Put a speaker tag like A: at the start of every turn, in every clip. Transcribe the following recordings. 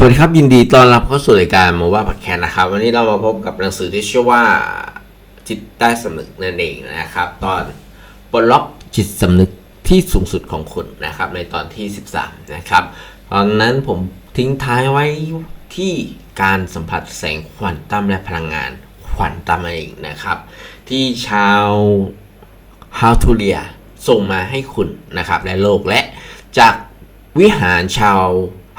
A: สวัสดีครับ ยินดีต้อนรับเข้าสู่รายการโมว่าพักแคนนะครับ วันนี้เรามาพบกับหนังสือที่ชื่อว่าจิตใต้สำนึกนั่นเองนะครับ ตอนปลดล็อกจิตสำนึกที่สูงสุดของคุณนะครับ ในตอนที่ 13 นะครับ ตอนนั้นผมทิ้งท้ายไว้ที่การสัมผัสแสงควอนตั้มและพลังงานควอนตั้มนั่นเองนะครับ ที่ชาว How to r e a ส่งมาให้คุณนะครับและโลกและจากวิหารชาว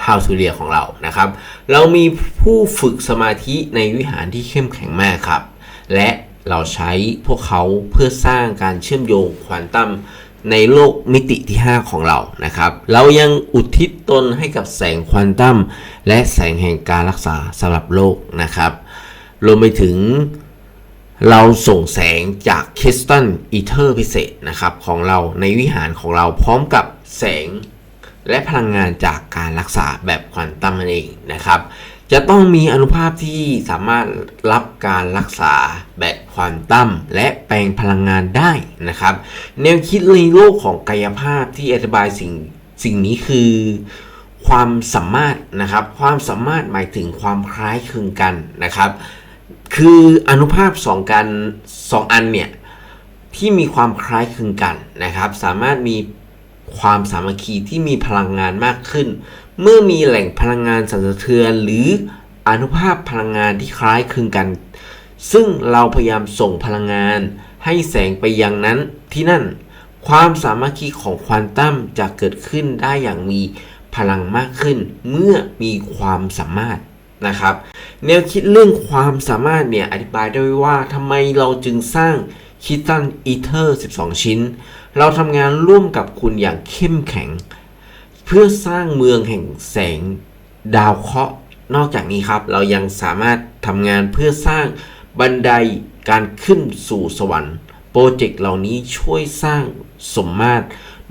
A: How to r e a ของเรานะครับ เรามีผู้ฝึกสมาธิในวิหารที่เข้มแข็งมากครับ และเราใช้พวกเขาเพื่อสร้างการเชื่อมโยงควอนตัมในโลกมิติที่ 5 ของเรานะครับ เรายังอุทิศตนให้กับแสงควอนตัมและแสงแห่งการรักษาสำหรับโลกนะครับรวมไปถึงเราส่งแสงจากคริสตัลอีเทอร์พิเศษนะครับของเราในวิหารของเราพร้อมกับแสง และพลังงานจากการรักษาแบบควอนตัมนั่นเองนะครับ จะต้องมีอนุภาพที่สามารถรับการรักษาแบบควอนตัมและแปลงพลังงานได้นะครับ แนวคิดในโลกของกายภาพที่อธิบายสิ่งสิ่งนี้คือความสามารถนะครับ ความสามารถหมายถึงความคล้ายคลึงกันนะครับ คืออนุภาพสองกันสองอันเนี่ยที่มีความคล้ายคลึงกันนะครับ สามารถมี ความสามัคคีที่มีพลังงานมากขึ้น เมื่อมีแหล่งพลังงานสั่นสะเทือนหรืออนุภาพพลังงานที่คล้ายคลึงกัน ซึ่งเราพยายามส่งพลังงาน ให้แสงไปยังนั้นที่นั่น ความสามัคคีของควอนตัมจะเกิดขึ้นได้อย่างมีพลังมากขึ้น เมื่อมีความสามารถนะครับ แนวคิดเรื่องความสามารถเนี่ยอธิบายได้ว่าทำไมเราจึงสร้างคิตันอีเทอร์ 12 ชิ้น เราทำงานร่วมกับคุณอย่างเข้มแข็ง เพื่อสร้างเมืองแห่งแสงดาวเคราะห์นอกจากนี้ครับ เรายังสามารถทำงานเพื่อสร้างบันไดการขึ้นสู่สวรรค์ โปรเจกต์เหล่านี้ช่วยสร้างสมมาตร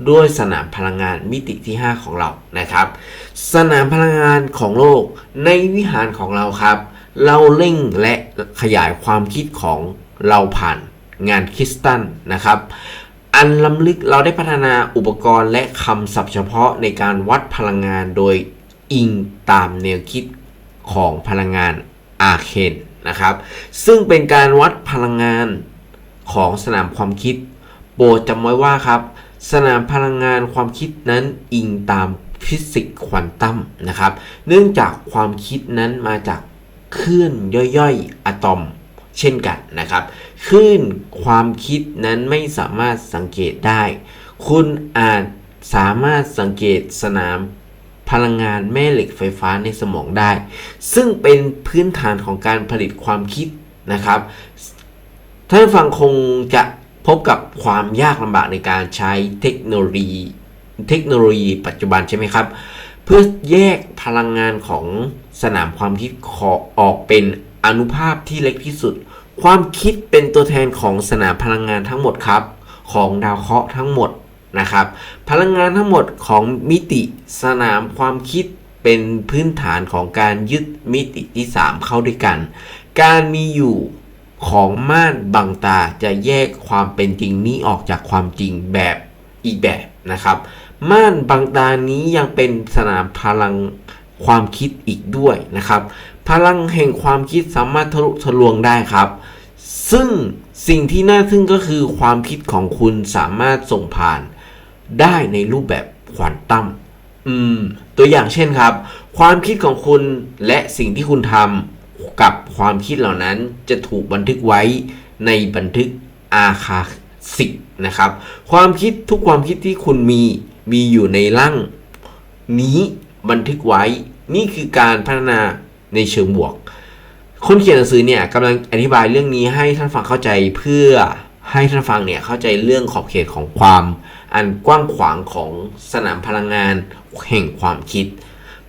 A: ด้วยสนามพลังงานมิติที่ 5 ของเรานะครับ สนามพลังงานของโลกในวิหารของเราครับ เราเร่งและขยายความคิดของเราผ่านงานคริสตัลนะครับ อันล้ำลึกเราได้พัฒนาอุปกรณ์และคำศัพท์เฉพาะในการวัดพลังงานโดยอิงตามแนวคิดของพลังงานอาเคนนะครับ ซึ่งเป็นการวัดพลังงานของสนามความคิด โปรดจำไว้ว่าครับ สนามพลังงานความคิดนั้นอิงตามฟิสิกส์ควอนตัมนะครับ เนื่องจากความคิดนั้นมาจากเคลื่อนย่อยๆอะตอม เช่นกันนะครับคลื่นความคิดนั้นไม่สามารถสังเกตได้ คุณอาจสามารถสังเกตสนามพลังงานแม่เหล็กไฟฟ้าในสมองได้ ซึ่งเป็นพื้นฐานของการผลิตความคิดนะครับท่านฟังคงจะพบกับความยากลำบากในการใช้เทคโนโลยี เทคโนโลยีปัจจุบันใช่ไหมครับ เพื่อแยกพลังงานของสนามความคิดขอออกเป็น อนุภาพที่เล็กที่สุด ความคิดเป็นตัวแทนของสนามพลังงานทั้งหมดครับ ของดาวเคราะห์ทั้งหมดนะครับ พลังงานทั้งหมดของมิติสนามความคิดเป็นพื้นฐานของการยึดมิติที่ 3 เข้าด้วยกัน การมีอยู่ของม่านบังตาจะแยกความเป็นจริงนี้ออกจากความจริงแบบอีกแบบนะครับ ม่านบังตานี้ยังเป็นสนามพลังความคิดอีกด้วยนะครับ พลังแห่งความคิดสามารถทะลุทะลวงได้ครับ ซึ่งสิ่งที่น่าทึ่งก็คือความคิดของคุณสามารถส่งผ่านได้ในรูปแบบควอนตัมอืม ตัวอย่างเช่นครับ ความคิดของคุณและสิ่งที่คุณทำกับความคิดเหล่านั้นจะถูกบันทึกไว้ในบันทึกอาคาสิกนะครับ ความคิดทุกความคิดที่คุณมีมีอยู่ในร่างนี้บันทึกไว้ นี่คือการพัฒนา ในเชิงบวก คนเขียนหนังสือเนี่ยกำลังอธิบายเรื่องนี้ให้ท่านฟังเข้าใจเพื่อให้ท่านฟังเนี่ยเข้าใจเรื่องขอบเขตของความอันกว้างขวางของสนามพลังงานแห่งความคิด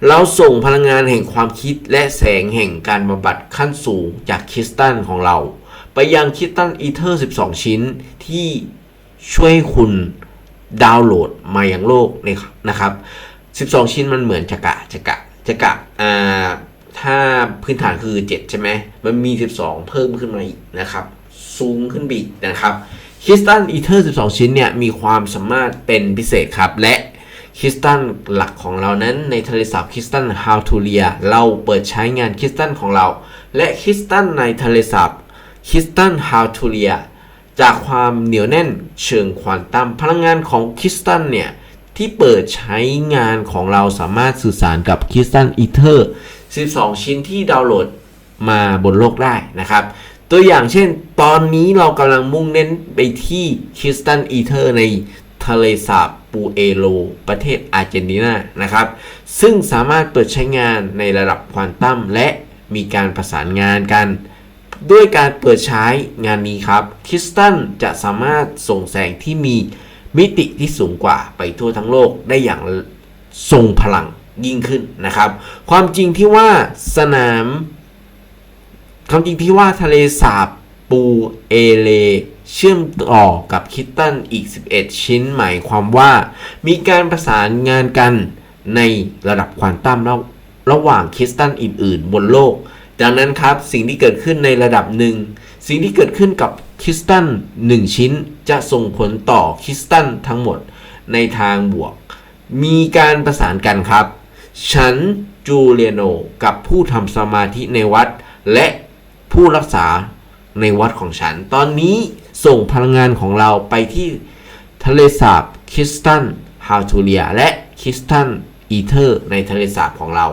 A: เราส่งพลังงานแห่งความคิดและแสงแห่งการบำบัดขั้นสูงจากคริสตัลของเรา ไปยังคริสตัลอีเทอร์ 12 ชิ้นที่ช่วยคุณดาวน์โหลดมาอยังโลกนี่นะครับ 12 ชิ้นมันเหมือนจักระจักระจักระอ่า ถ้าพื้นฐานคือ 7 ใช่ไหม มันมี 12 เพิ่มขึ้นมาอีกนะครับ สูงขึ้นไปอีกนะครับคริสตัลอีเทอร์ 12 ชิ้นเนี่ย มีความสามารถเป็นพิเศษครับ และคคริสตัลหลักของเรานั้นในทะเลสาบคริสตัลฮาวทูเลีย เราเปิดใช้งานคริสตัลของเรา และคริสตัลในทะเลสาบคริสตัลฮาวทูเลีย จากความเหนียวแน่นเชิงควอนตัมพลังงานของคริสตัลเนี่ยที่เปิดใช้งานของเราสามารถสื่อสารกับคริสตัลอีเทอร์ 12 ชิ้นที่ดาวน์โหลดมาบนโลกได้นะครับ ตัวอย่างเช่น ตอนนี้เรากำลังมุ่งเน้นไปที่คิสตัลอีเทอร์ในทะเลสาบปูเอโล ประเทศอาร์เจนตินานะครับ ซึ่งสามารถเปิดใช้งานในระดับควอนตัมและมีการประสานงานกัน ด้วยการเปิดใช้งานนี้ครับคิสตัลจะสามารถส่งแสงที่มีมิติที่สูงกว่าไปทั่วทั้งโลกได้อย่างทรงพลัง ยิ่งขึ้นนะครับ ความจริงที่ว่าสนามความจริงที่ว่าทะเลสาบปูเอเลเชื่อมต่อกับคิตตันอีก 11 ชิ้นหมายความว่า มีการประสานงานกันในระดับควอนตัมระระหว่างคิสตัลอื่น ๆ บนโลก ดังนั้นครับสิ่งที่เกิดขึ้นในระดับหนึ่ง สิ่งที่เกิดขึ้นกับคิสตัล1ชิ้นจะส่งผลต่อคิสตัลทั้งหมดในทางบวก มีการประสานกันครับ ฉันจูเลียโนกับผู้ทำสมาธิในวัด และผู้รักษาในวัดของฉัน ตอนนี้ส่งพลังงานของเราไปที่ทะเลสาบคิสตันฮาวทูเลียและคิสตันอีเทอร์ในทะเลสาบของเรา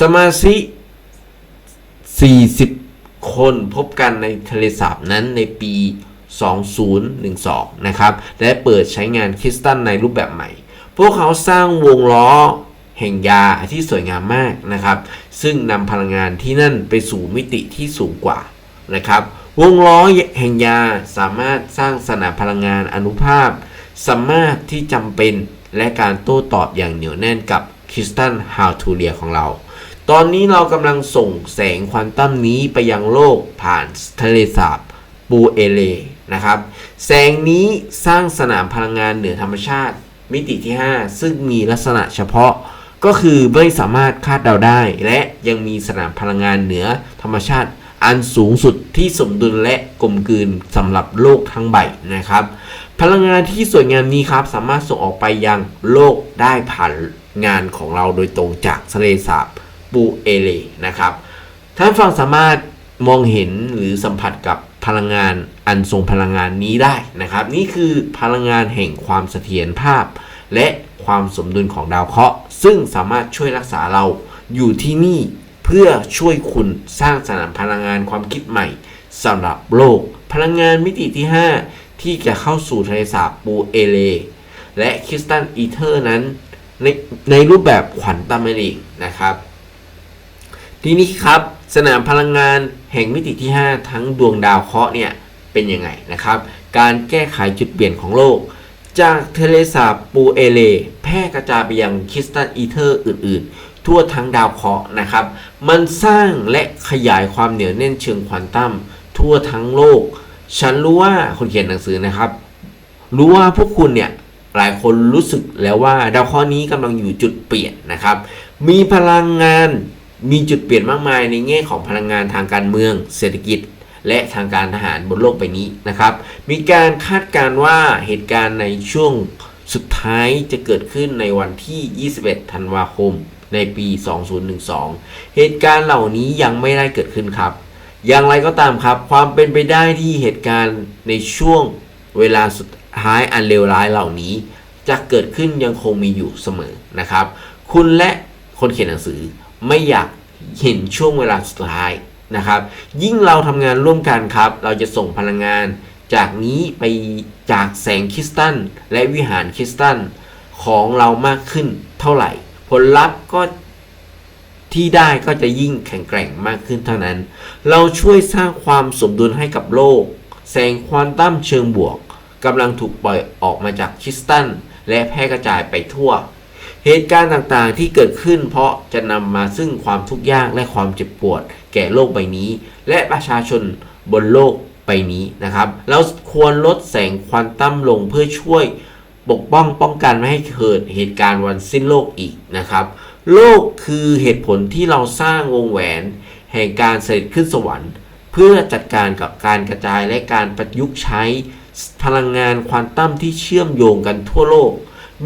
A: สมาชิก40 คนพบกันในทะเลสาบนั้นในปี 2012 นะครับ และเปิดใช้งานคิสตัลในรูปแบบใหม่ พวกเขาสร้างวงล้อ แห่งยาที่สวยงามมากนะครับ ซึ่งนำพลังงานที่นั่นไปสู่มิติที่สูงกว่านะครับ วงล้อแห่งยาสามารถสร้างสนามพลังงานอนุภาพ สามารถที่จำเป็นและการโต้ตอบอย่างเหนียวแน่นกับคริสตัลฮาวทูเลียของเรา ตอนนี้เรากำลังส่งแสงควอนตัมนี้ไปยังโลกผ่านทะเลสาบปูเอเลนะครับ แสงนี้สร้างสนามพลังงานเหนือธรรมชาติมิติที่ 5 ซึ่งมีลักษณะเฉพาะ ก็คือไม่สามารถคาดเดาได้ และยังมีสนามพลังงานเหนือธรรมชาติอันสูงสุดที่สมดุลและกลมกลืนสำหรับโลกทั้งใบนะครับ พลังงานที่สวยงามนี้ครับ สามารถส่งออกไปยังโลกได้ผ่านงานของเราโดยตรงจากทะเลสาบปูเอเลนะครับท่านฟังสามารถมองเห็นหรือสัมผัสกับพลังงานอันทรงพลังงานนี้ได้นะครับ นี่คือพลังงานแห่งความเสถียรภาพ และความสมดุลของดาวเคราะห์ ซึ่งสามารถช่วยรักษาเราอยู่ที่นี่เพื่อช่วยคุณสร้างสนามพลังงานความคิดใหม่สำหรับโลก พลังงานมิติที่ 5 ที่จะเข้าสู่ทะเลสาบปูเอเล และคริสตัลอีเทอร์นั้น ในในรูปแบบขวัญตัมเมริกนะครับ ทีนี้ครับสนามพลังงานแห่งมิติที่ 5 ทั้งดวงดาวเคราะห์เนี่ยเป็นยังไงนะครับ การแก้ไขจุดเปลี่ยนของโลก จากทะเลสาบปูเอเล แพร่กระจายไปยังคริสตัลอีเทอร์อื่น ๆ ทั่วทั้งดาวเคราะห์นะครับ มันสร้างและขยายความเหนียวแน่นเชิงควอนตัมทั่วทั้งโลก ฉันรู้ว่าคนเขียนหนังสือนะครับ รู้ว่าพวกคุณเนี่ยหลายคนรู้สึกแล้วว่าดาวเคราะห์นี้กำลังอยู่จุดเปลี่ยนนะครับ มีพลังงานมีจุดเปลี่ยนมากมายในแง่ของพลังงานทางการเมือง เศรษฐกิจ และทางการทหารบนโลกใบนี้นะครับ มีการคาดการณ์ว่าเหตุการณ์ในช่วงสุดท้ายจะเกิดขึ้นในวันที่ 21 ธันวาคม ในปี 2012 เหตุการณ์เหล่านี้ยังไม่ได้เกิดขึ้นครับ อย่างไรก็ตามครับ ความเป็นไปได้ที่เหตุการณ์ในช่วงเวลาสุดท้ายอันเลวร้ายเหล่านี้ จะเกิดขึ้นยังคงมีอยู่เสมอนะครับ คุณและคนเขียนหนังสือไม่อยากเห็นช่วงเวลาสุดท้าย นะครับ ยิ่งเราทำงานร่วมกันครับ เราจะส่งพลังงาน จากนี้ไปจากแสงคริสตัลและวิหารคริสตัลของเรามากขึ้นเท่าไหร่ ผลลัพธ์ก็ที่ได้ก็จะยิ่งแข็งแกร่งมากขึ้นเท่านั้น เราช่วยสร้างความสมดุลให้กับโลก แสงควอนตัมเชิงบวกกำลังถูกปล่อยออกมาจากคริสตัลและแพร่กระจายไปทั่ว เหตุการณ์ต่างๆที่เกิดขึ้นเพราะจะนำมาซึ่งความทุกข์ยากและความเจ็บปวด แก่โลกใบนี้ และประชาชนบนโลกใบนี้นะครับ เราควรลดแสงควอนตัมลงเพื่อช่วยปกป้องป้องกันไม่ให้เกิดเหตุการณ์วันสิ้นโลกอีกนะครับ โลกคือเหตุผลที่เราสร้างวงแหวน แห่งการเสด็จขึ้นสวรรค์ เพื่อจัดการกับการกระจายและการประยุกต์ใช้พลังงานควอนตัมที่เชื่อมโยงกันทั่วโลก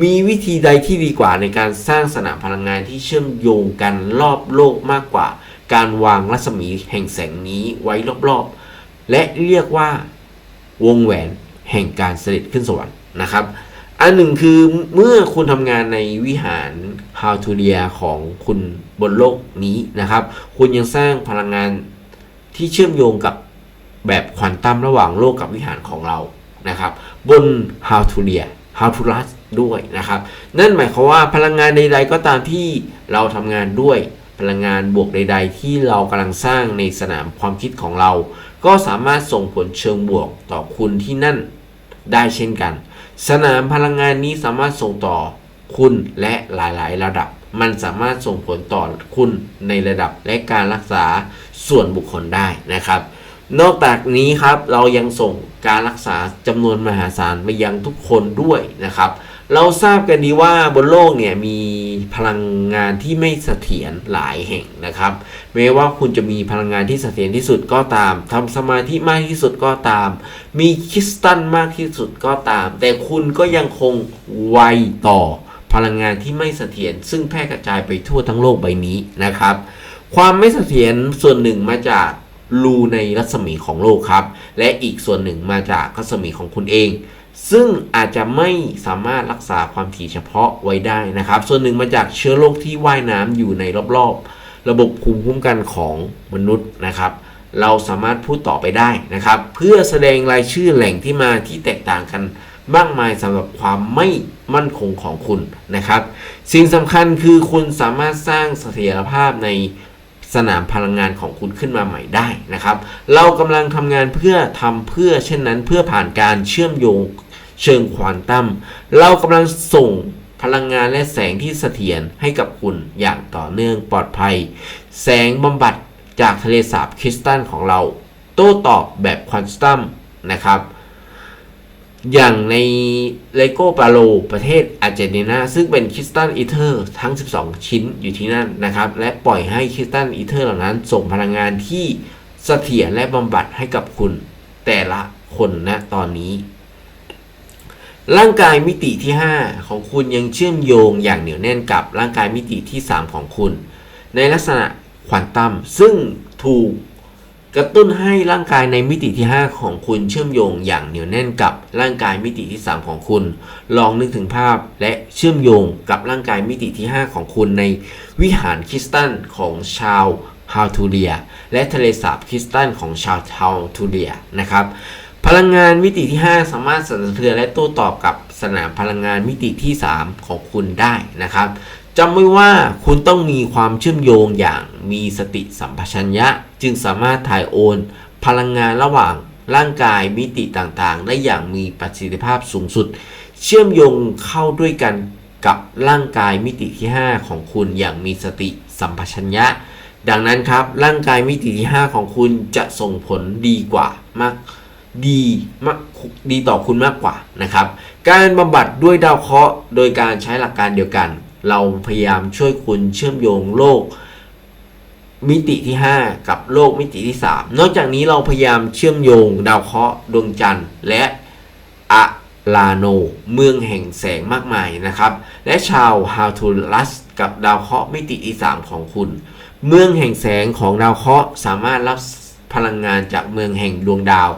A: มีวิธีใดที่ดีกว่าในการสร้างสนามพลังงานที่เชื่อมโยงกันรอบโลกมากกว่า การวางรัศมีแห่งแสงนี้ไว้รอบๆ และเรียกว่าวงแหวนแห่งการเสด็จขึ้นสวรรค์นะครับ อันหนึ่งคือเมื่อคุณทำงานในวิหาร How to r i a ของคุณบนโลกนี้นะครับ คุณยังสร้างพลังงานที่เชื่อมโยงกับแบบควอนตัมระหว่างโลกกับวิหารของเรานะครับ บน How to r i a How to r u s ด้วยนะครับ นั่นหมายความว่าพลังงานใด ๆ ก็ตามที่เราทำงานด้วยพลังงานบวกใด ๆ ที่เรากำลังสร้างในสนามความคิดของเรา ก็สามารถส่งผลเชิงบวกต่อคุณที่นั่นได้เช่นกัน สนามพลังงานนี้สามารถส่งต่อคุณและหลายๆ ระดับ มันสามารถส่งผลต่อคุณในระดับและการรักษาส่วนบุคคลได้นะครับ นอกจากนี้ครับเรายังส่งการรักษาจำนวนมหาศาลไปยังทุกคนด้วยนะครับ เราทราบกันดีว่าบนโลกเนี่ยมีพลังงานที่ไม่เสถียรหลายแห่งนะครับแม้ว่าคุณจะมีพลังงานที่เสถียรที่สุดก็ตามทำสมาธิมากที่สุดก็ตาม มีคริสตัลมากที่สุดก็ตาม แต่คุณก็ยังคงไวต่อพลังงานที่ไม่เสถียรซึ่งแพร่กระจายไปทั่วทั้งโลกใบนี้นะครับ ความไม่เสถียรส่วนหนึ่งมาจากรูในรัศมีของโลกครับ และอีกส่วนหนึ่งมาจากรัศมีของคุณเอง ซึ่งอาจจะไม่สามารถรักษาความถี่เฉพาะไว้ได้นะครับ ส่วนหนึ่งมาจากเชื้อโรคที่ว่ายน้ำอยู่ในรอบๆ ระบบภูมิคุ้มกันของมนุษย์นะครับ เราสามารถพูดต่อไปได้นะครับ เพื่อแสดงรายชื่อแหล่งที่มาที่แตกต่างกันมากมายสำหรับความไม่มั่นคงของคุณนะครับ สิ่งสำคัญคือคุณสามารถสร้างเสถียรภาพใน สนามพลังงานของคุณขึ้นมาใหม่ได้นะครับ เรากำลังทำงานเพื่อทำเพื่อเช่นนั้นเพื่อผ่านการเชื่อมโยงเชิงควอนตัมเรากำลังส่งพลังงานและแสงที่เสถียรให้กับคุณอย่างต่อเนื่องปลอดภัย แสงบำบัดจากทะเลสาบคริสตัลของเรา โต้ตอบแบบควอนตัมนะครับ อย่างในเลโกปาโลประเทศอาร์เจนตินาซึ่งเป็นคริสตัลอีเทอร์ทั้ง 12 ชิ้นอยู่ที่นั่นนะครับ และปล่อยให้คริสตัลอีเทอร์เหล่านั้น ส่งพลังงานที่เสถียรและบำบัดให้กับคุณแต่ละคนณตอนนี้ ร่างกายมิติที่ 5 ของคุณยังเชื่อมโยงอย่างเหนียวแน่นกับร่างกายมิติที่ 3 ของคุณ ในลักษณะควอนตัมซึ่งถูก กระตุ้นให้ร่างกายในมิติที่ 5 ของคุณเชื่อมโยงอย่างเหนียวแน่นกับร่างกายมิติที่ 3 ของคุณ ลองนึกถึงภาพและเชื่อมโยงกับร่างกายมิติที่ 5 ของคุณในวิหารคริสตัลของชาวฮาวทูเรีย และทะเลสาบคริสตัลของชาวฮาวทูเรียนะครับพลังงานมิติที่ 5 สามารถสั่นสะเทือนและโต้ตอบกับสนามพลังงานมิติที่ 3 ของคุณได้นะครับ จำไว้ว่าคุณต้องมีความเชื่อมโยงอย่างมีสติสัมปชัญญะ จึงสามารถถ่ายโอน พลังงานระหว่างร่างกายมิติต่างๆ ได้อย่างมีประสิทธิภาพสูงสุด เชื่อมโยงเข้าด้วยกันกับร่างกายมิติที่ 5 ของคุณอย่างมีสติสัมปชัญญะ ดังนั้นครับ ร่างกายมิติที่ 5 ของคุณจะส่งผลดีกว่ามากดีมากดีต่อคุณมากกว่านะครับ การบำบัดด้วยดาวเคราะห์โดยการใช้หลักการเดียวกัน เราพยายามช่วยคุณเชื่อมโยงโลก มิติที่ 5 กับโลกมิติที่ 3 นอกจากนี้เราพยายามเชื่อมโยงดาวเคราะห์ดวงจันทร์ และอะลาโน เมืองแห่งแสงมากมายนะครับ และชาวฮาวทูลัสกับดาวเคราะห์มิติที่ 3 ของคุณ เมืองแห่งแสงของดาวเคราะห์สามารถรับพลังงานจากเมืองแห่งดวงดาว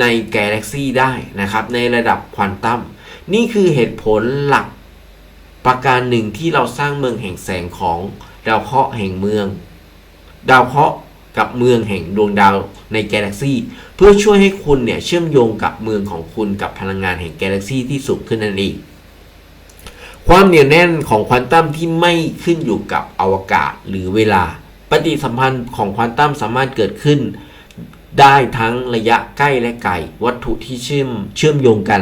A: ในกาแล็กซีได้นะครับในระดับควอนตัมนี่คือเหตุผลหลัก ประการหนึ่งที่เราสร้างเมืองแห่งแสงของดาวเคราะห์แห่งเมือง ดาวเคราะห์กับเมืองแห่งดวงดาวในกาแล็กซีเพื่อช่วยให้คุณเนี่ยเชื่อมโยงกับเมืองของคุณกับพลังงานแห่งกาแล็กซีที่สูงขึ้นนั่นเองความเหนียวแน่นของควอนตัมที่ไม่ขึ้นอยู่กับอวกาศหรือเวลา ปฏิสัมพันธ์ของควอนตัมสามารถเกิดขึ้น ได้ทั้งระยะใกล้และไกลวัตถุที่เชื่อมเชื่อมโยงกัน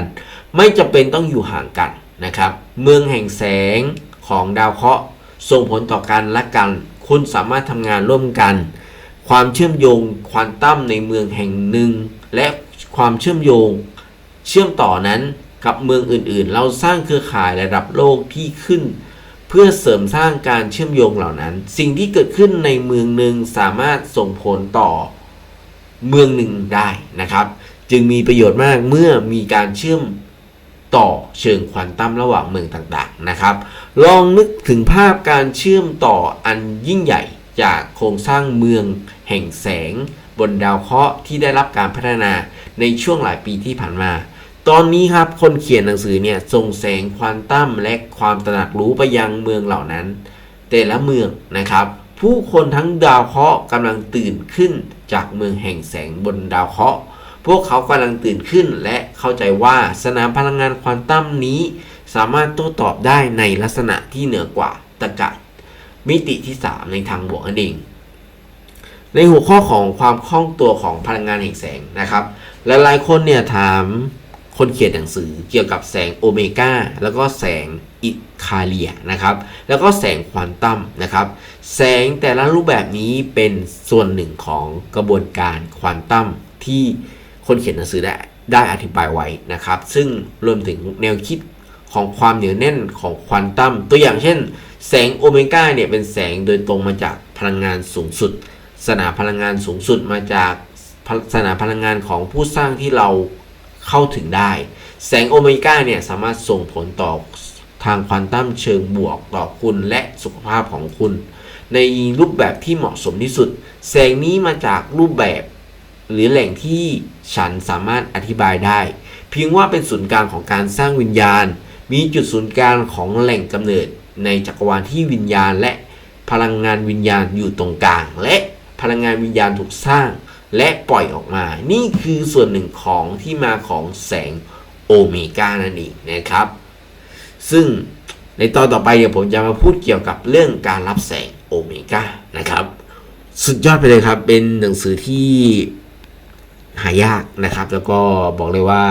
A: ไม่จำเป็นต้องอยู่ห่างกัน นะครับ เมืองแห่งแสงของดาวเคราะห์ส่งผลต่อกันและกัน คุณสามารถทำงานร่วมกัน ความเชื่อมโยงควอนตัมในเมืองแห่งหนึ่ง และความเชื่อมโยง เชื่อมต่อนั้นกับเมืองอื่นๆ เราสร้างเครือข่ายระดับโลกที่ขึ้น เพื่อเสริมสร้างการเชื่อมโยงเหล่านั้น สิ่งที่เกิดขึ้นในเมืองหนึ่งสามารถส่งผลต่อเมืองหนึ่งได้นะครับ จึงมีประโยชน์มากเมื่อมีการเชื่อม ต่อเชิงควอนตัมระหว่างเมืองต่างๆนะครับ ลองนึกถึงภาพการเชื่อมต่ออันยิ่งใหญ่จากโครงสร้างเมืองแห่งแสง บนดาวเคราะห์ที่ได้รับการพัฒนาในช่วงหลายปีที่ผ่านมา ตอนนี้ครับคนเขียนหนังสือเนี่ยส่งแสงควอนตัมและความตระหนักรู้ไปยังเมืองเหล่านั้น แต่ละเมืองนะครับ ผู้คนทั้งดาวเคราะห์กำลังตื่นขึ้นจากเมืองแห่งแสงบนดาวเคราะห์ พวกเขากำลังตื่นขึ้นและเข้าใจว่าสนามพลังงานควอนตัมนี้ สามารถโต้ตอบได้ในลักษณะที่เหนือกว่าตรกะมิติที่ 3 ในทางบวกนั่นเอง ในหัวข้อของความคล่องตัวของพลังงานแห่งแสงนะครับ หลายๆคนเนี่ยถามคนเขียนหนังสือเกี่ยวกับแสงโอเมก้าแล้วก็แสงอิคาเลียนะครับ แล้วก็แสงควอนตัมนะครับ แสงแต่ละรูปแบบนี้เป็นส่วนหนึ่งของกระบวนการควอนตัมที่ คนเขียนหนังสือได้ได้อธิบายไว้นะครับ ซึ่งรวมถึงแนวคิดของความเหนียวแน่นของควอนตัมตัวอย่างเช่น แสงโอเมก้าเนี่ยเป็นแสงโดยตรงมาจากพลังงานสูงสุด สนามพลังงานสูงสุดมาจากสนามพลังงานของผู้สร้างที่เราเข้าถึงได้ แสงโอเมก้าเนี่ยสามารถส่งผลต่อทางควอนตัมเชิงบวกต่อคุณและสุขภาพของคุณ ในรูปแบบที่เหมาะสมที่สุด แสงนี้มาจากรูปแบบ หรือแหล่งที่ฉันสามารถอธิบายได้ เพียงว่าเป็นศูนย์กลางของการสร้างวิญญาณ มีจุดศูนย์กลางของแหล่งกำเนิดในจักรวาลที่วิญญาณและพลังงานวิญญาณอยู่ตรงกลาง และพลังงานวิญญาณถูกสร้างและปล่อยออกมา นี่คือส่วนหนึ่งของที่มาของแสงโอเมก้านั่นเองนะครับ ซึ่งในตอนต่อไปเดี๋ยวผมจะมาพูดเกี่ยวกับเรื่องการรับแสงโอเมก้านะครับ สุดยอดไปเลยครับ เป็นหนังสือที่ หายากนะครับ แล้วก็บอกเลยว่า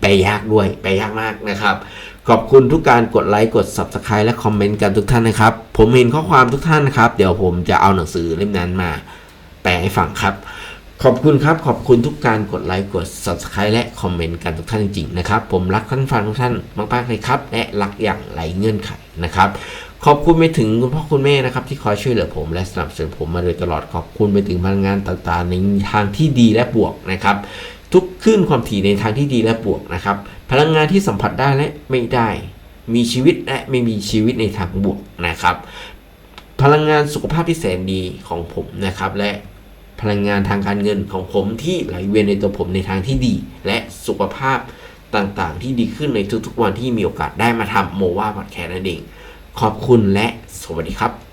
A: แปลยากด้วยแปลยากมากนะครับ ขอบคุณทุกการกดไลค์กด Subscribe และคอมเมนต์กันทุกท่านนะครับ ผมเห็นข้อความทุกท่านนะครับ เดี๋ยวผมจะเอาหนังสือเล่มนั้นมา แปลให้ฟังครับขอบคุณครับ ขอบคุณทุกการกดไลค์กด Subscribe และคอมเมนต์กันทุกท่านจริงๆนะครับ ผมรักท่านฟังทุกท่านมากๆเลยครับ และรักอย่างไรเงื่อนไขนะครับ ขอบคุณไปถึงคุณพ่อคุณแม่นะครับที่คอยช่วยเหลือผม และสนับสนุนผมมาโดยตลอดขอบคุณไปถึงพลังงานต่างๆ ในทางที่ดีและบวกนะครับทุกขึ้นความถี่ในทางที่ดีและบวกนะครับพลังงานที่สัมผัสได้และไม่ได้ มีชีวิตและไม่มีชีวิตในทางบวกนะครับพลังงานสุขภาพที่แสนดีของผมนะครับ และพลังงานทางการเงินของผมที่ไหลเวียนในตัวผมในทางที่ดี และสุขภาพต่างๆ ที่ดีขึ้นในทุกๆวันที่มีโอกาสได้มาทำโมว่าพอดแคสต์นั่นเอง ขอบคุณและสวัสดีครับ